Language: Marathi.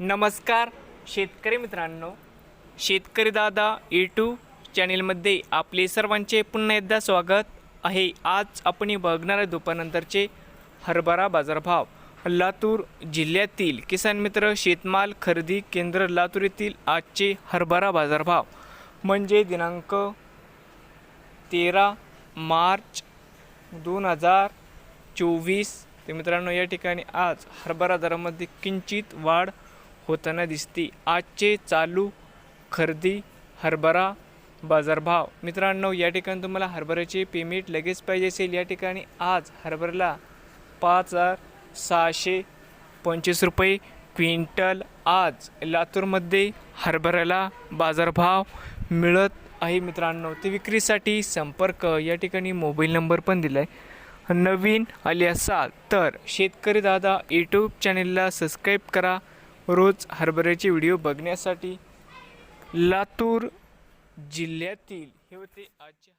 नमस्कार शेतकरी मित्रांनो. शेतकरी दादा यूट्यूब चॅनेलमध्ये आपले सर्वांचे पुन्हा एकदा स्वागत आहे. आज आपण बघणार आहे दुपारनंतरचे हरभरा बाजारभाव. लातूर जिल्ह्यातील किसान मित्र शेतमाल खरेदी केंद्र लातूर येथील आजचे हरभरा बाजारभाव. म्हणजे दिनांक तेरा मार्च दोन हजार चोवीस. तर मित्रांनो या ठिकाणी आज हरभरा दरामध्ये किंचित वाढ होताना दिसते. आजचे चालू खरेदी हरभरा बाजारभाव. मित्रांनो या ठिकाणी तुम्हाला हरभऱ्याचे पेमेंट लगेच पाहिजे असेल. या ठिकाणी आज हरभऱ्याला पाच हजार सहाशे पंचवीस रुपये क्विंटल. आज लातूरमध्ये हरभऱ्याला बाजारभाव मिळत आहे मित्रांनो. ते विक्रीसाठी संपर्क. या ठिकाणी मोबाईल नंबर पण दिला आहे नवीन आले असाल तर शेतकरी दादा यूट्यूब चॅनेलला सबस्क्राईब करा. रोज हरभऱ्याचे व्हिडिओ बघण्यासाठी लातूर जिल्ह्यातील हे होते आजचे